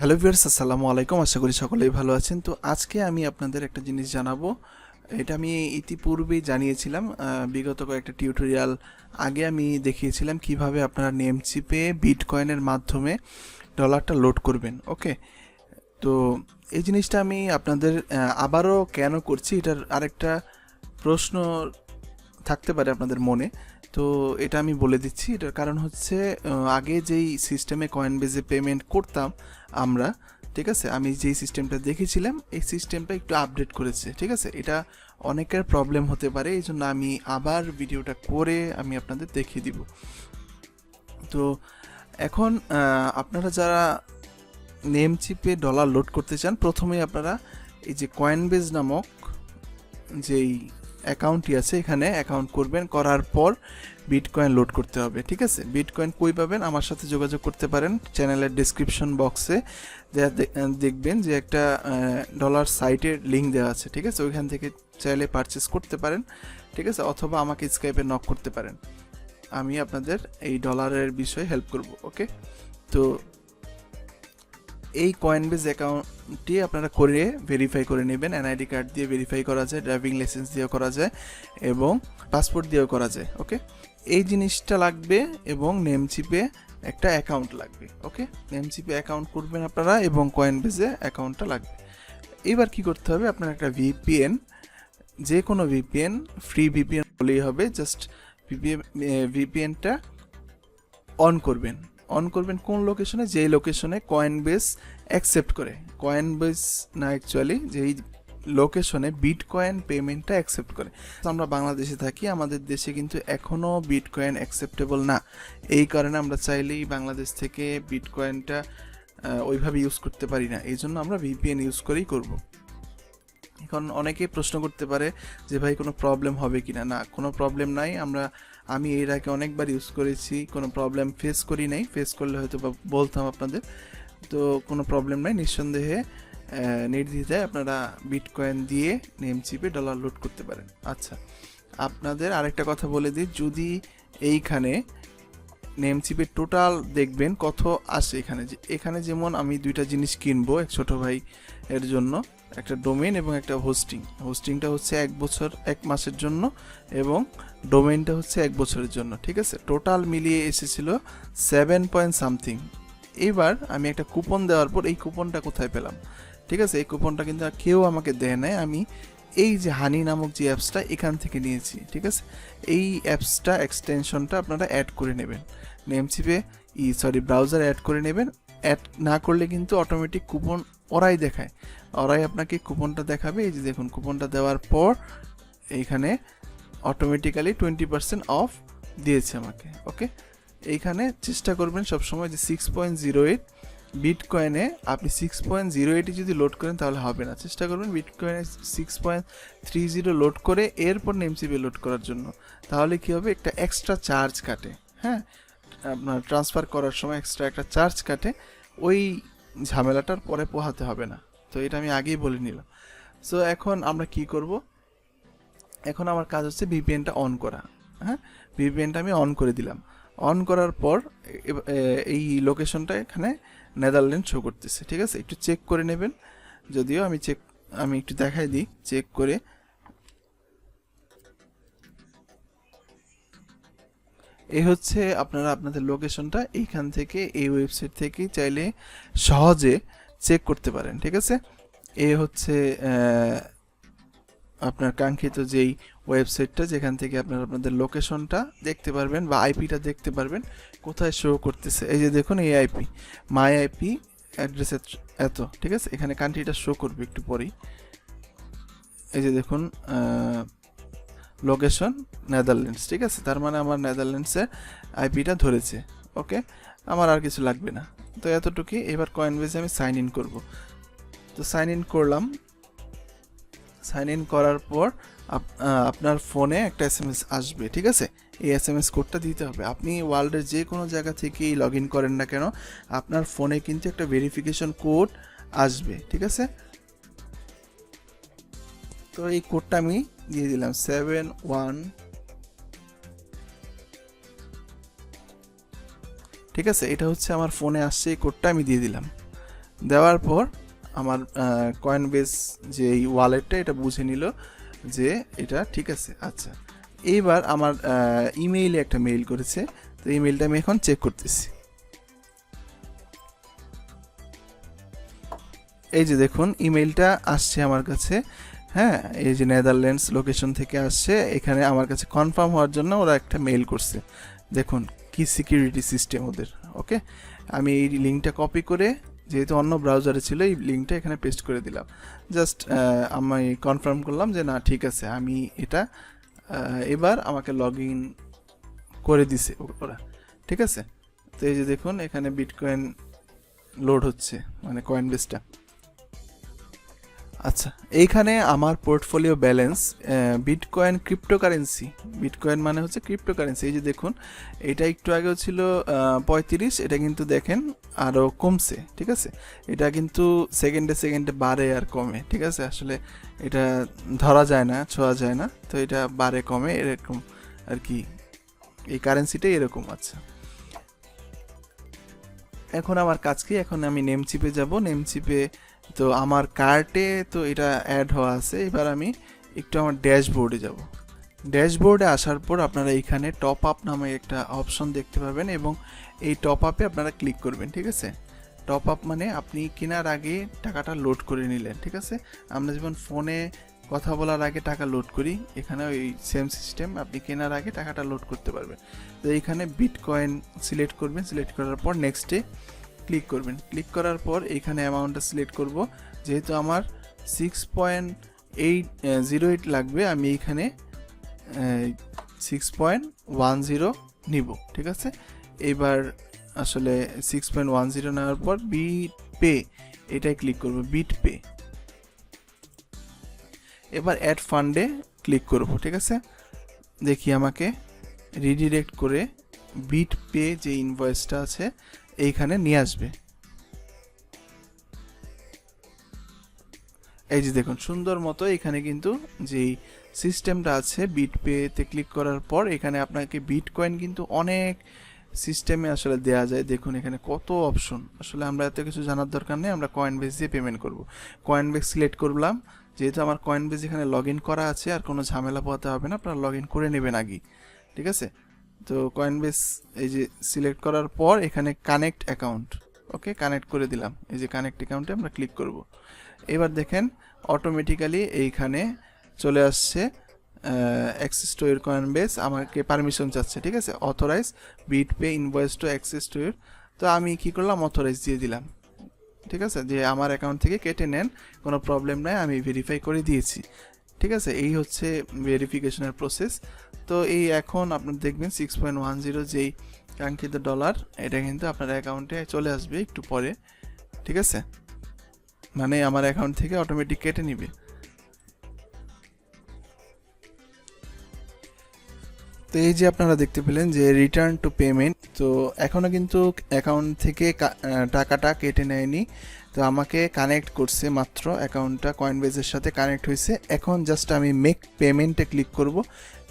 Hello viewers আসসালামু আলাইকুম। আশা করি সকলেই ভালো আছেন। তো আজকে আমি আপনাদের একটা জিনিস জানাব। এটা আমি ইতিপূর্বেই জানিয়েছিলাম। বিগত কয়েকটা টিউটোরিয়াল আগে আমি দেখিয়েছিলাম কীভাবে আপনারা নেম চিপে বিটকয়েনের মাধ্যমে ডলারটা লোড করবেন। ওকে তো এই জিনিসটা আমি আপনাদের আবারও কেন করছি এটার আরেকটা প্রশ্ন থাকতে পারে আপনাদের মনে। তো এটা আমি বলে দিচ্ছি, এটার কারণ হচ্ছে আগে যেই সিস্টেমে কয়েন বেজে পেমেন্ট করতাম আমরা, ঠিক আছে, আমি যেই সিস্টেমটা দেখেছিলাম, এই সিস্টেমটা একটু আপডেট করেছে, ঠিক আছে? এটা অনেকের প্রবলেম হতে পারে এই জন্য আমি আবার ভিডিওটা করে আমি আপনাদের দেখিয়ে দিব। তো এখন আপনারা যারা নেম চিপে ডলার লোড করতে চান প্রথমে আপনারা এই যে কয়েনবেজ নামক যেই অ্যাকাউন্টটি আছে, এখানে অ্যাকাউন্ট করবেন, করার পর বিটকয়েন লোড করতে হবে, ঠিক আছে? বিটকয়েন কই পাবেন? আমার সাথে যোগাযোগ করতে পারেন চ্যানেলের ডিসক্রিপশন বক্সে দেখবেন যে একটা ডলার সাইটের লিঙ্ক দেওয়া আছে, ঠিক আছে? ওইখান থেকে চাইলে পারচেস করতে পারেন, ঠিক আছে? অথবা আমাকে স্কাইপে নক করতে পারেন। আমি আপনাদের এই ডলারের বিষয়ে হেল্প করব ওকে তো এই কয়েনবেজ অ্যাকাউন্টটি আপনারা করে ভেরিফাই করে নেবেন এনআইডি কার্ড দিয়ে ভেরিফাই করা যায় ড্রাইভিং লাইসেন্স দিয়েও করা যায় এবং পাসপোর্ট দিয়েও করা যায় ওকে এই জিনিসটা লাগবে এবং নেমচিপে একটা অ্যাকাউন্ট লাগবে ওকে নেমচিপে অ্যাকাউন্ট করবেন আপনারা এবং কয়েন বেজে অ্যাকাউন্টটা লাগবে। এবার কি করতে হবে? আপনার একটা ভিপিএন যে কোনো ভিপিএন ফ্রি ভিপিএন বলেই হবে জাস্ট ভিপিএন ভিপিএনটা অন করবেন। অন করবেন কোন লোকেশনে যেই লোকেশনে কয়েন বেস অ্যাকসেপ্ট করে। কয়েন বেস না অ্যাকচুয়ালি যেই লোকেশনে বিট কয়েন পেমেন্টটা অ্যাকসেপ্ট করে আমরা বাংলাদেশে থাকি, আমাদের দেশে কিন্তু এখনও বিট কয়েন অ্যাকসেপ্টেবল না। এই কারণে আমরা চাইলেই বাংলাদেশ থেকে বিট কয়েনটা ওইভাবে ইউজ করতে পারি না। এই জন্য আমরা ভিপিএন ইউজ করেই করব। এখন অনেকে প্রশ্ন করতে পারে যে, ভাই, কোনো প্রবলেম হবে কি না না কোনো প্রবলেম নাই। আমরা, আমি এর আগে অনেকবার ইউজ করেছি, কোনো প্রবলেম ফেস করি নাই। ফেস করলে হয়তো বা বলতাম আপনাদের। তো কোনো প্রবলেম নাই, নিঃসন্দেহে নির্দ্বিধায় আপনারা বিটকয়েন দিয়ে নেম চিপে ডলার লোড করতে পারেন। আচ্ছা আপনাদের আরেকটা কথা বলে দিই, যদি এইখানে নেম চিপে টোটাল দেখবেন কত আসে এখানে, যে এখানে যেমন আমি দুইটা জিনিস কিনবো এক ছোট ভাই এর জন্য, একটা ডোমেন এবং একটা হোস্টিং হোস্টিংটা হচ্ছে এক বছর, এক মাসের জন্য এবং ডোমেইনটা হচ্ছে এক বছরের জন্য, ঠিক আছে? টোটাল মিলিয়ে এসেছিল সেভেন পয়েন্ট সামথিং এবার আমি একটা কুপন দেওয়ার পর এই কুপনটা কোথায় পেলাম? ঠিক আছে, এই কুপনটা কিন্তু কেউ আমাকে দেয় নাই। আমি এই যে হানি নামক যে অ্যাপসটা এখান থেকে নিয়েছি, ঠিক আছে? এই অ্যাপসটা এক্সটেনশনটা আপনারা অ্যাড করে নেবেন। নেমচিপে ই সরি ব্রাউজার অ্যাড করে নেবেন। অ্যাড না করলে কিন্তু অটোমেটিক কুপন ওরাই দেখায়। ওরাই আপনাকে কুপনটা দেখাবে। এই যে দেখুন, কুপনটা দেওয়ার পর এইখানে অটোমেটিক্যালি টোয়েন্টি পার্সেন্ট অফ দিয়েছে আমাকে ওকে এইখানে চেষ্টা করবেন সবসময় যে সিক্স পয়েন্ট জিরো এইট বিটকয়েনে আপনি সিক্স পয়েন্ট জিরো এইটে যদি লোড করেন তাহলে হবে না। চেষ্টা করবেন বিটকয়েনে six point three zero load করে এরপর নেমসিপে লোড করার জন্য। তাহলে কি হবে? একটা এক্সট্রা চার্জ কাটে। হ্যাঁ? আপনার ট্রান্সফার করার সময় এক্সট্রা একটা চার্জ কাটে। ওই ঝামেলাটার পরে পোহাতে হবে না। তো এটা আমি আগেই বলে নিলাম। সো এখন আমরা কি করব? এখন আমার কাজ হচ্ছে ভিপিএনটা অন করা। হ্যাঁ? ভিপিএনটা আমি অন করে দিলাম। অন করার পর, এ- এ- এই লোকেশনটা এখানে নেদারল্যান্ড শো করতেছে, ঠিক আছে? একটু চেক করে নেবেন। যদিও আমি চেক আমি একটু দেখাই দিই চেক করে। এই হচ্ছে আপনারা আপনাদের লোকেশনটা এইখান থেকে, এই ওয়েবসাইট থেকে চাইলে সহজে চেক করতে পারেন, ঠিক আছে? এ হচ্ছে আপনার কাঙ্ক্ষিত যেই ওয়েবসাইটটা, যেখান থেকে আপনারা আপনাদের লোকেশনটা দেখতে পারবেন বা আইপিটা দেখতে পারবেন, কোথায় শো করতেছে। এই যে দেখুন, এই আইপি মাই আইপি অ্যাড্রেস এত ঠিক আছে? এখানে কান্ট্রিটা শো করবে একটু পরেই। এই যে দেখুন লোকেশন নেদারল্যান্ডস ঠিক আছে? তার মানে আমার নেদারল্যান্ডসের আইপিটা ধরেছে ওকে আমার আর কিছু লাগবে না। তো এতটুকুই, এবার কয়েনবেজে আমি সাইন ইন করব। তো সাইন ইন করলাম। সাইন ইন করার পর আপ- আপনার ফোনে একটা এস এম এস আসবে, ঠিক আছে? এই এস এম এস কোডটা দিতে হবে। আপনি ওয়ার্ল্ডের যে কোনো জায়গা থেকেই লগ ইন করেন না কেন, আপনার ফোনে কিন্তু একটা ভেরিফিকেশন কোড আসবে, ঠিক আছে? তো এই কোডটা আমি দিয়ে দিলাম সেভেন ওয়ান ঠিক আছে? এটা হচ্ছে আমার ফোনে আসছে, এই কোডটা আমি দিয়ে দিলাম। দেওয়ার পর আমার কয়েন বেস যে এই ওয়ালেটটা এটা বুঝে নিল যে এটা ঠিক আছে। আচ্ছা এইবার আমার ইমেইলে একটা মেইল করেছে। তো ইমেইলটা আমি এখন চেক করতেছি। এই যে দেখুন ইমেইলটা আসছে আমার কাছে। হ্যাঁ এই যে নেদারল্যান্ডস লোকেশন থেকে আসছে। এখানে আমার কাছে কনফার্ম হওয়ার জন্য ওরা একটা মেইল করছে। দেখুন, কি সিকিউরিটি সিস্টেম ওদের ওকে আমি এই লিঙ্কটা কপি করে যেহেতু অন্য ব্রাউজারে ছিল এই লিঙ্কটা এখানে পেস্ট করে দিলাম। জাস্ট আমি কনফার্ম করলাম যে না ঠিক আছে আমি এটা এবার আমাকে লগ ইন করে দিছে ওরা ঠিক আছে? তো এই যে দেখুন এখানে বিটকয়েন লোড হচ্ছে মানে কয়েন বেসটা আচ্ছা এইখানে আমার portfolio balance Bitcoin cryptocurrency Bitcoin মানে হচ্ছে ক্রিপ্টোকারেন্সি এই যে দেখুন, এটা একটু আগেও ছিল পঁয়ত্রিশ, এটা কিন্তু দেখেন আরও কমছে, ঠিক আছে? এটা কিন্তু সেকেন্ডে সেকেন্ডে বাড়ে আর কমে, ঠিক আছে? আসলে এটা ধরা যায় না, ছোঁয়া যায় না, তো এটা বাড়ে, কমে, এরকম আর কি, এই কারেন্সিটাই এরকম আচ্ছা। এখন আমার কাজ কি? এখন আমি নেম চিপে যাব নেম চিপে তো আমার কার্টে তো এটা অ্যাড হওয়া আছে। এবার আমি একটু আমার ড্যাশবোর্ডে যাব। ড্যাশবোর্ডে আসার পর আপনারা এখানে টপ আপ নামে একটা অপশন দেখতে পাবেন এবং এই টপ আপে আপনারা ক্লিক করবেন, ঠিক আছে? টপ আপ মানে আপনি কেনার আগে টাকাটা লোড করে নিলেন, ঠিক আছে? আমরা যেমন ফোনে কথা বলার আগে টাকা লোড করি, এখানে ওই সেম সিস্টেম আপনি কেনার আগে টাকাটা লোড করতে পারবেন। তো এইখানে বিটকয়েন সিলেক্ট করবেন সিলেক্ট করার পর নেক্সটে ক্লিক করবেন। ক্লিক করার পর এইখানে অ্যামাউন্টটা সিলেক্ট করব। যেহেতু আমার six point eight zero eight লাগবে, আমি এইখানে সিক্স পয়েন্ট ওয়ান জিরো নিব, ঠিক আছে? এবার আসলে সিক্স পয়েন্ট ওয়ান জিরো নেওয়ার পর বিট পে এটাই ক্লিক করব বিট পে এবার অ্যাড ফান্ডে ক্লিক করব, ঠিক আছে? দেখি আমাকে রিডিরেক্ট করে বিট পে যে ইনভয়েসটা আছে এইখানে নিয়ে আসবে। এই যে দেখুন, সুন্দর মতো এখানে কিন্তু যেই সিস্টেমটা আছে, বিট পেতে ক্লিক করার পর এখানে আপনাকে বিট কয়েন কিন্তু অনেক সিস্টেমে আসলে দেয়া যায়। দেখুন, এখানে কত অপশন। আসলে আমরা এত কিছু জানার দরকার নেই, আমরা কয়েন বেস দিয়ে পেমেন্ট করব। কয়েন বেস সিলেক্ট করলাম, যেহেতু আমার কয়েন বেস এখানে লগ করা আছে, আর কোনো ঝামেলা পোহাতে হবে না, আপনারা লগ করে নেবেন আগে ঠিক আছে? তো কয়েন বেস এই যে সিলেক্ট করার পর এখানে কানেক্ট অ্যাকাউন্ট ওকে কানেক্ট করে দিলাম। এই যে কানেক্ট অ্যাকাউন্টে আমরা ক্লিক করব। এবার দেখেন অটোমেটিক্যালি এইখানে চলে আসছে অ্যাক্সেস টু এর কয়েন বেস আমাকে পারমিশন চাচ্ছে, ঠিক আছে? Authorise BitPay invoice to access to এর তো আমি কি করলাম? অথরাইজ দিয়ে দিলাম। ঠিক আছে? যে আমার অ্যাকাউন্ট থেকে কেটে নেন, কোনো প্রবলেম নাই, আমি ভেরিফাই করে দিয়েছি। ঠিক আছে? এই হচ্ছে ভেরিফিকেশনের প্রসেস তো এই এখন আপনার দেখবেন সিক্স পয়েন্ট ওয়ান জিরো যেই কাঙ্ক্ষিত ডলার এটা কিন্তু আপনার অ্যাকাউন্টে চলে আসবে একটু পরে, ঠিক আছে? মানে আমার অ্যাকাউন্ট থেকে অটোমেটিক কেটে নিবে। তো এই যে আপনারা দেখতে পেলেন যে রিটার্ন টু পেমেন্ট তো এখনও কিন্তু অ্যাকাউন্ট থেকে টাকাটা কেটে নেয়নি। তো আমাকে কানেক্ট করছে মাত্র অ্যাকাউন্টটা কয়েনবেজের সাথে কানেক্ট হয়েছে। এখন জাস্ট আমি মেক পেমেন্টে ক্লিক করব।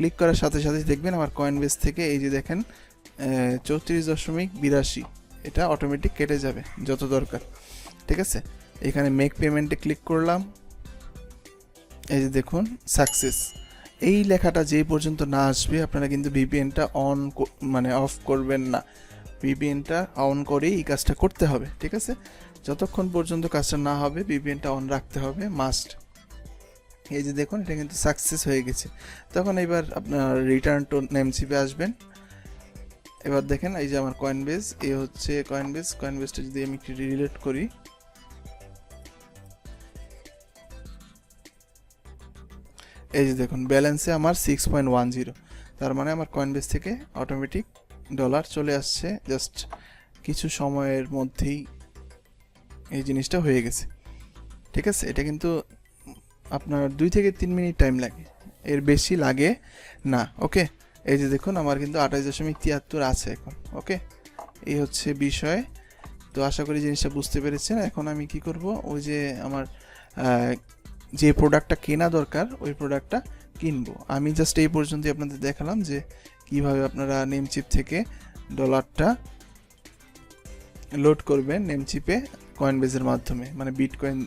ক্লিক করার সাথে সাথে দেখবেন আমার কয়েন বেস থেকে এই যে দেখেন চৌত্রিশ দশমিক বিরাশি, এটা অটোমেটিক কেটে যাবে, যত দরকার। ঠিক আছে? এখানে মেক পেমেন্টে ক্লিক করলাম। এই যে দেখুন সাকসেস এই লেখাটা যেই পর্যন্ত না আসবে, আপনারা কিন্তু ভিপিএনটা অন মানে অফ করবেন না। ভিপিএনটা অন করেই এই কাজটা করতে হবে, ঠিক আছে? যতক্ষণ পর্যন্ত কাজটা না হবে ভিপিএনটা অন রাখতে হবে মাস্ট এই যে দেখুন, এটা কিন্তু সাকসেস হয়ে গেছে। তখন এবার আপনার রিটার্ন টু নেমসিপে আসবেন। এবার দেখেন, এই যে আমার কয়েন বেস এ হচ্ছে কয়েন বেস কয়েন বেসটা যদি আমি একটু রিলেট করি। এই যে দেখুন ব্যালেন্সে আমার সিক্স পয়েন্ট ওয়ান জিরো তার মানে আমার কয়েন বেস থেকে অটোমেটিক ডলার চলে আসছে। জাস্ট কিছু সময়ের মধ্যেই এই জিনিসটা হয়ে গেছে। ঠিক আছে? এটা কিন্তু আপনার দুই থেকে তিন মিনিট টাইম লাগে। এর বেশি লাগে না ওকে এই যে দেখুন, আমার কিন্তু আঠাশ দশমিক তিয়াত্তর আছে এখন ওকে এই হচ্ছে বিষয়। তো আশা করি জিনিসটা বুঝতে পেরেছেন। এখন আমি কি করব? ওই যে আমার যে প্রোডাক্টটা কেনা দরকার, ওই প্রোডাক্টটা কিনবো। আমি জাস্ট এই পর্যন্তই আপনাদের দেখালাম যে কীভাবে আপনারা নেমচিপ থেকে ডলারটা লোড করবেন নেমচিপে কয়েন বেজের মাধ্যমে মানে বিট কয়েন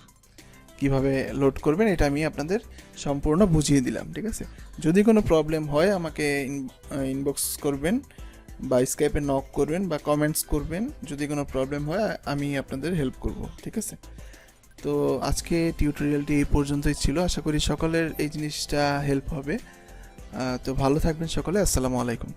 কীভাবে লোড করবেন, এটা আমি আপনাদের সম্পূর্ণ বুঝিয়ে দিলাম, ঠিক আছে? যদি কোনো প্রবলেম হয়, আমাকে ইনবক্স করবেন বা স্কাইপে নক করবেন বা কমেন্টস করবেন, যদি কোনো প্রবলেম হয়, আমি আপনাদের হেল্প করব, ঠিক আছে? তো আজকে টিউটোরিয়ালটি এই পর্যন্তই ছিল, আশা করি সকলের এই জিনিসটা হেল্প হবে। তো ভালো থাকবেন সকলে, আসসালামু আলাইকুম।